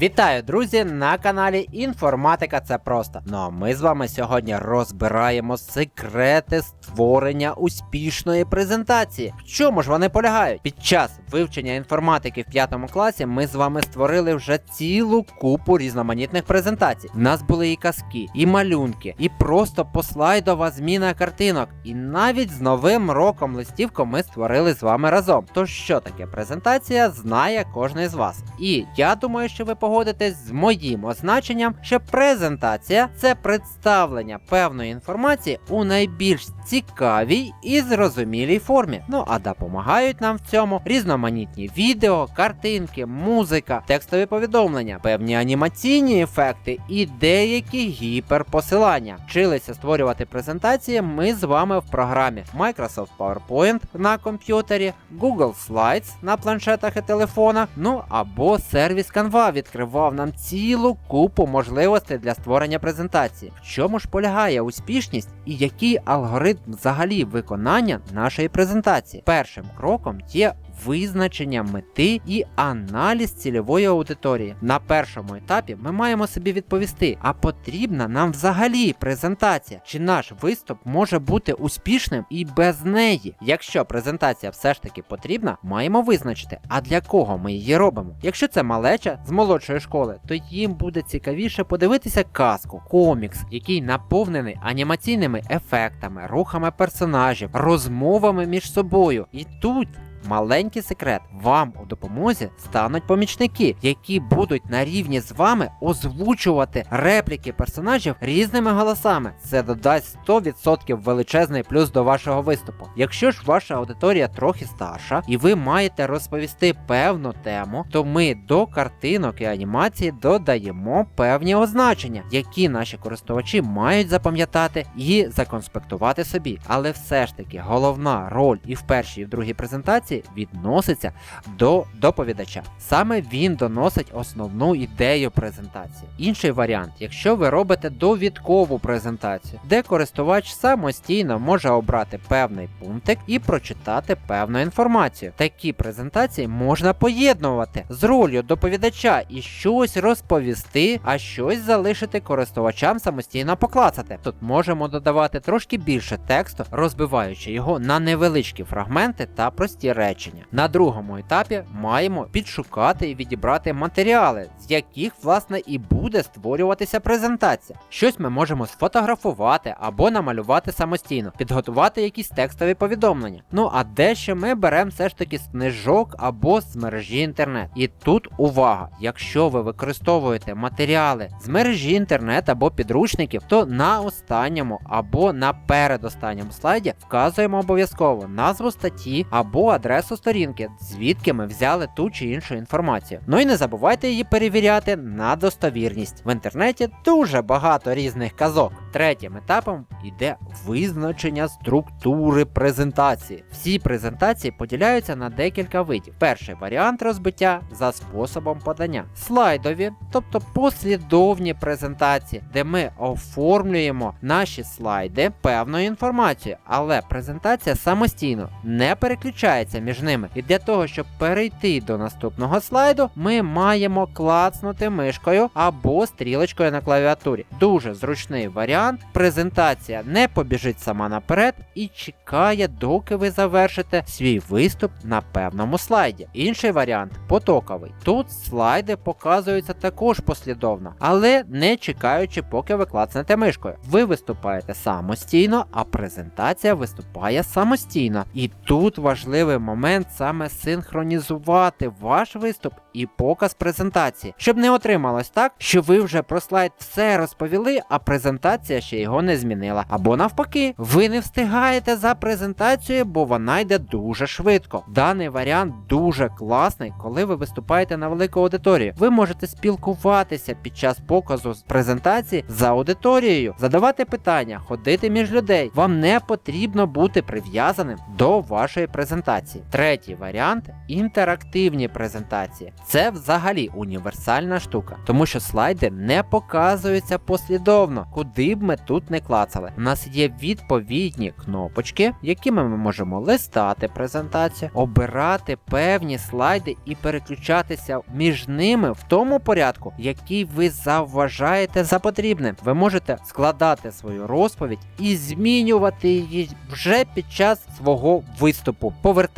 Вітаю, друзі, на каналі Інформатика Це просто. Ну а ми з вами сьогодні розбираємо секрети створення успішної презентації. В чому ж вони полягають? Під час вивчення інформатики в п'ятому класі ми з вами створили вже цілу купу різноманітних презентацій. В нас були і казки, і малюнки, і просто послайдова зміна картинок. І навіть з новим роком листівку ми створили з вами разом. Тож що таке презентація, знає кожен з вас. І я думаю, що ви погодитесь з моїм означенням, що презентація це представлення певної інформації у найбільш цікавій і зрозумілій формі. Ну а допомагають нам в цьому різноманітні відео, картинки, музика, текстові повідомлення, певні анімаційні ефекти і деякі гіперпосилання. Вчилися створювати презентації ми з вами в програмі Microsoft PowerPoint на комп'ютері, Google Slides на планшетах і телефонах, ну або сервіс Canva відкривав нам цілу купу можливостей для створення презентації. В чому ж полягає успішність і який алгоритм взагалі виконання нашої презентації? Першим кроком є визначення мети і аналіз цільової аудиторії. На першому етапі ми маємо собі відповісти, а потрібна нам взагалі презентація, чи наш виступ може бути успішним і без неї. Якщо презентація все ж таки потрібна, маємо визначити, а для кого ми її робимо. Якщо це малеча з молодшої школи, то їм буде цікавіше подивитися казку, комікс, який наповнений анімаційними ефектами, рухами персонажів, розмовами між собою. І тут Маленький секрет, вам у допомозі стануть помічники, які будуть на рівні з вами озвучувати репліки персонажів різними голосами. Це додасть 100% величезний плюс до вашого виступу. Якщо ж ваша аудиторія трохи старша і ви маєте розповісти певну тему, то ми до картинок і анімації додаємо певні означення, які наші користувачі мають запам'ятати і законспектувати собі. Але все ж таки головна роль і в першій, і в другій презентації відноситься до доповідача. Саме він доносить основну ідею презентації. Інший варіант, якщо ви робите довідкову презентацію, де користувач самостійно може обрати певний пунктик і прочитати певну інформацію. Такі презентації можна поєднувати з ролью доповідача і щось розповісти, а щось залишити користувачам самостійно поклацати. Тут можемо додавати трошки більше тексту, розбиваючи його на невеличкі фрагменти та прості речення. На другому етапі маємо підшукати і відібрати матеріали, з яких власне і буде створюватися презентація. Щось ми можемо сфотографувати або намалювати самостійно, підготувати якісь текстові повідомлення. Ну а дещо ми беремо все ж таки з книжок або з мережі інтернет. І тут увага! Якщо ви використовуєте матеріали з мережі інтернет або підручників, то на останньому або на передостанньому слайді вказуємо обов'язково назву статті або адресу сторінки, звідки ми взяли ту чи іншу інформацію. Ну і не забувайте її перевіряти на достовірність. В інтернеті дуже багато різних казок. Третім етапом йде визначення структури презентації. Всі презентації поділяються на декілька видів. Перший варіант розбиття за способом подання. Слайдові, тобто послідовні презентації, де ми оформлюємо наші слайди певною інформацією, але презентація самостійно не переключається між ними. І для того, щоб перейти до наступного слайду, ми маємо клацнути мишкою або стрілочкою на клавіатурі. Дуже зручний варіант. Презентація не побіжить сама наперед і чекає, доки ви завершите свій виступ на певному слайді. Інший варіант потоковий. Тут слайди показуються також послідовно, але не чекаючи, поки ви клацнете мишкою. Ви виступаєте самостійно, а презентація виступає самостійно. І тут важливий момент саме синхронізувати ваш виступ і показ презентації, щоб не отрималось так, що ви вже про слайд все розповіли, а презентація ще його не змінила. Або навпаки, ви не встигаєте за презентацією, бо вона йде дуже швидко. Даний варіант дуже класний, коли ви виступаєте на велику аудиторію. Ви можете спілкуватися під час показу з презентації з аудиторією, задавати питання, ходити між людей. Вам не потрібно бути прив'язаним до вашої презентації. Третій варіант інтерактивні презентації. Це взагалі універсальна штука, тому що слайди не показуються послідовно, куди б ми тут не клацали. У нас є відповідні кнопочки, якими ми можемо листати презентацію, обирати певні слайди і переключатися між ними в тому порядку, який ви завважаєте за потрібне. Ви можете складати свою розповідь і змінювати її вже під час свого виступу,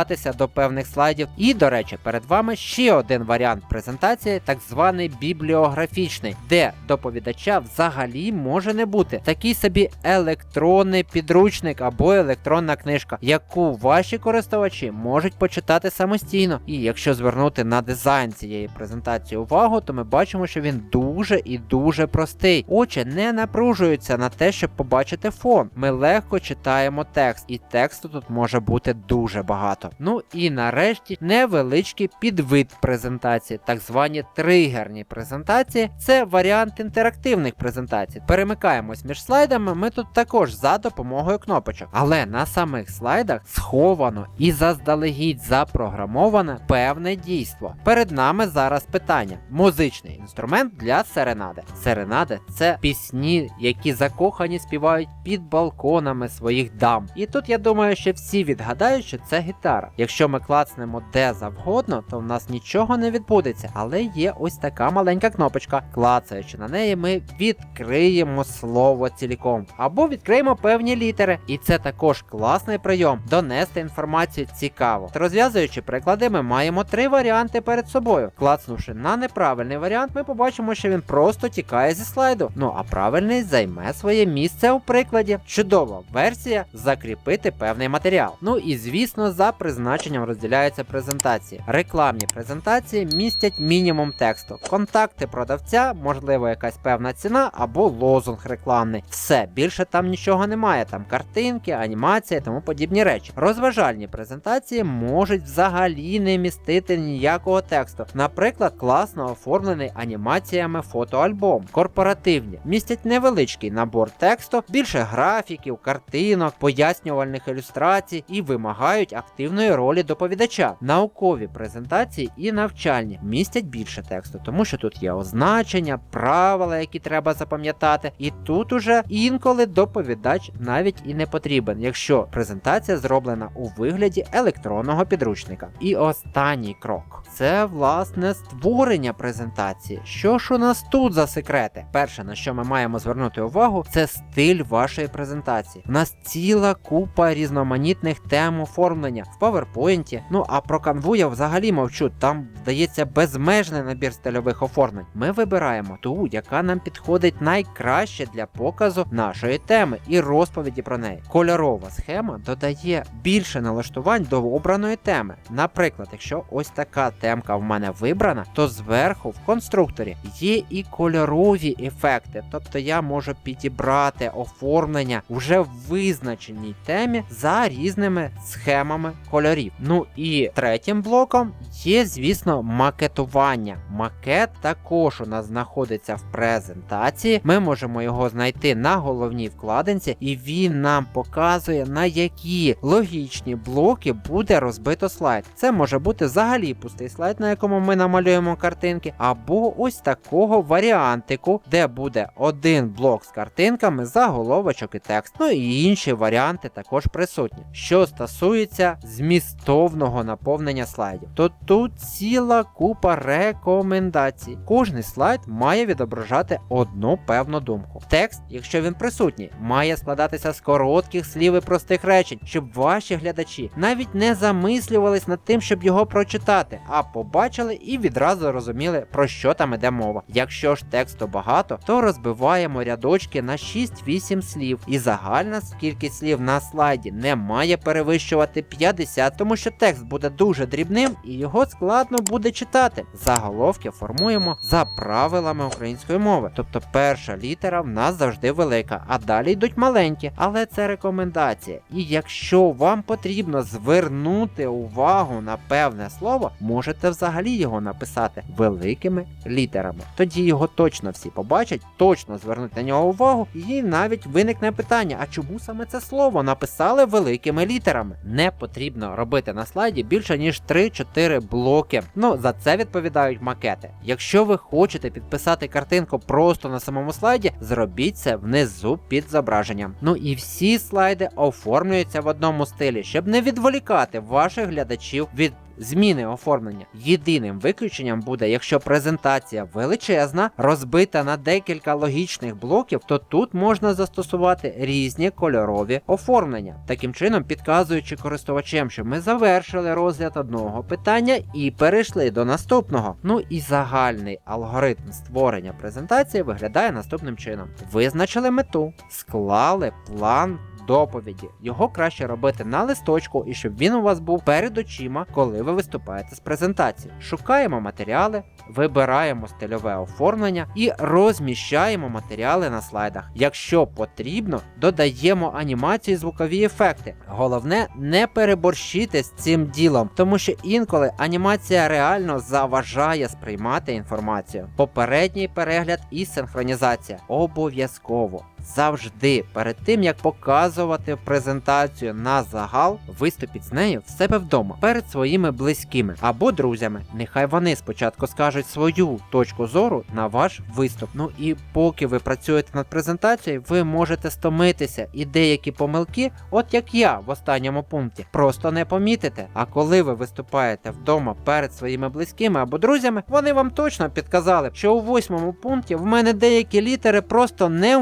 повертатися до певних слайдів. І, до речі, перед вами ще один варіант презентації, так званий бібліографічний, де доповідача взагалі може не бути. Такий собі електронний підручник або електронна книжка, яку ваші користувачі можуть почитати самостійно. І якщо звернути на дизайн цієї презентації увагу, то ми бачимо, що він дуже і дуже простий. Очі не напружуються на те, щоб побачити фон. Ми легко читаємо текст, і тексту тут може бути дуже багато. Ну і нарешті невеличкий підвид презентації, так звані тригерні презентації. Це варіант інтерактивних презентацій. Перемикаємось між слайдами. Ми тут також за допомогою кнопочок. Але на самих слайдах сховано і заздалегідь запрограмоване певне дійство. Перед нами зараз питання: музичний інструмент для серенади. Серенади це пісні, які закохані співають під балконами своїх дам. І тут я думаю, що всі відгадають, що це гітара. Якщо ми клацнемо де завгодно, то в нас нічого не відбудеться. Але є ось така маленька кнопочка. Клацаючи на неї, ми відкриємо слово ціліком або відкриємо певні літери. І це також класний прийом донести інформацію цікаво. Розв'язуючи приклади, ми маємо три варіанти перед собою. Клацнувши на неправильний варіант, ми побачимо, що він просто тікає зі слайду. Ну а правильний займе своє місце у прикладі. Чудова версія закріпити певний матеріал. Ну і звісно, за призначенням розділяються презентації. Рекламні презентації містять мінімум тексту, контакти продавця, можливо, якась певна ціна або лозунг рекламний. Все, більше там нічого немає. Там картинки, анімація, тому подібні речі. Розважальні презентації можуть взагалі не містити ніякого тексту. Наприклад, класно оформлений анімаціями фотоальбом. Корпоративні містять невеличкий набор тексту, більше графіків, картинок, пояснювальних ілюстрацій і вимагають активної ролі доповідача. Наукові презентації і навчальні містять більше тексту, тому що тут є означення, правила, які треба запам'ятати. І тут уже інколи доповідач навіть і не потрібен, якщо презентація зроблена у вигляді електронного підручника. І останній крок це власне створення презентації. Що ж у нас тут за секрети? Перше, на що ми маємо звернути увагу, це стиль вашої презентації. У нас ціла купа різноманітних тем оформлення PowerPoint. Ну а про канву я взагалі мовчу. Там вдається безмежний набір стильових оформлень. Ми вибираємо ту, яка нам підходить найкраще для показу нашої теми і розповіді про неї. Кольорова схема додає більше налаштувань до обраної теми. Наприклад, якщо ось така темка в мене вибрана, то зверху в конструкторі є і кольорові ефекти, тобто я можу підібрати оформлення вже в визначеній темі за різними схемами кольорів. Ну і третім блоком є, звісно, макетування. Макет також у нас знаходиться в презентації. Ми можемо його знайти на головній вкладинці, і він нам показує, на які логічні блоки буде розбито слайд. Це може бути взагалі пустий слайд, на якому ми намалюємо картинки, або ось такого варіантику, де буде один блок з картинками, заголовочок і текст. Ну і інші варіанти також присутні. Що стосується змістовного наповнення слайдів, то тут ціла купа рекомендацій. Кожний слайд має відображати одну певну думку. Текст, якщо він присутній, має складатися з коротких слів і простих речень, щоб ваші глядачі навіть не замислювались над тим, щоб його прочитати, а побачили і відразу розуміли, про що там іде мова. Якщо ж тексту багато, то розбиваємо рядочки на 6-8 слів, і загальна кількість слів на слайді не має перевищувати 50, тому що текст буде дуже дрібним і його складно буде читати. Заголовки формуємо за правилами української мови, тобто перша літера в нас завжди велика, а далі йдуть маленькі, але це рекомендація. І якщо вам потрібно звернути увагу на певне слово, можете взагалі його написати великими літерами. Тоді його точно всі побачать, точно звернуть на нього увагу, і навіть виникне питання: а чому саме це слово написали великими літерами? Не потрібно робити на слайді більше ніж 3-4 блоки. Ну за це відповідають макети. Якщо ви хочете підписати картинку просто на самому слайді, зробіть це внизу під зображенням. Ну і всі слайди оформлюються в одному стилі, щоб не відволікати ваших глядачів від зміни оформлення. Єдиним виключенням буде, якщо презентація величезна, розбита на декілька логічних блоків, то тут можна застосувати різні кольорові оформлення, таким чином підказуючи користувачам, що ми завершили розгляд одного питання і перейшли до наступного. Ну і загальний алгоритм створення презентації виглядає наступним чином: визначили мету, склали план доповіді. Його краще робити на листочку і щоб він у вас був перед очима, коли ви виступаєте з презентації. Шукаємо матеріали, вибираємо стильове оформлення і розміщаємо матеріали на слайдах. Якщо потрібно, додаємо анімації і звукові ефекти. Головне не переборщити з цим ділом, тому що інколи анімація реально заважає сприймати інформацію. Попередній перегляд і синхронізація обов'язково. Завжди перед тим як показувати презентацію на загал, виступіть з нею в себе вдома перед своїми близькими або друзями. Нехай вони спочатку скажуть свою точку зору на ваш виступ. Ну і поки ви працюєте над презентацією, ви можете стомитися і деякі помилки, от як я в останньому пункті, просто не помітите. А коли ви виступаєте вдома перед своїми близькими або друзями, вони вам точно підказали, що у восьмому пункті в мене деякі літери просто не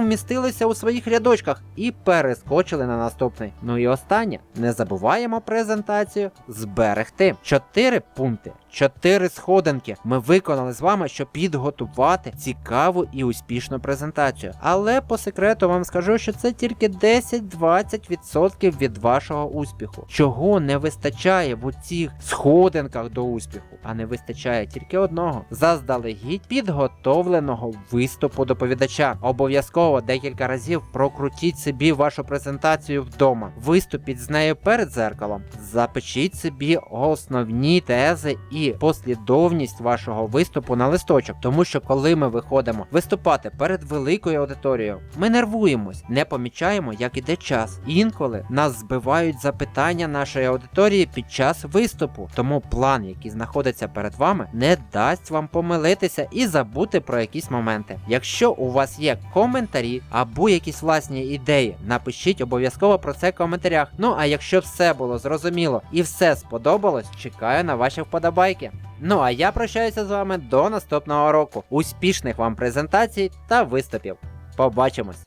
вмістилися у своїх рядочках і перескочили на наступний. Ну і останнє, не забуваємо презентацію зберегти. Чотири пункти. Чотири сходинки ми виконали з вами, щоб підготувати цікаву і успішну презентацію. Але по секрету вам скажу, що це тільки 10-20% від вашого успіху. Чого не вистачає в цих сходинках до успіху, а не вистачає тільки одного заздалегідь підготовленого виступу доповідача. Обов'язково декілька разів прокрутіть собі вашу презентацію вдома, виступіть з нею перед зеркалом, запишіть собі основні тези і послідовність вашого виступу на листочок, тому що коли ми виходимо виступати перед великою аудиторією, ми нервуємось, не помічаємо, як іде час. Інколи нас збивають запитання нашої аудиторії під час виступу, тому план, який знаходиться перед вами, не дасть вам помилитися і забути про якісь моменти. Якщо у вас є коментарі або якісь власні ідеї, напишіть обов'язково про це в коментарях. Ну а якщо все було зрозуміло і все сподобалось, чекаю на ваші вподобайки. Ну а я прощаюся з вами до наступного року. Успішних вам презентацій та виступів. Побачимось!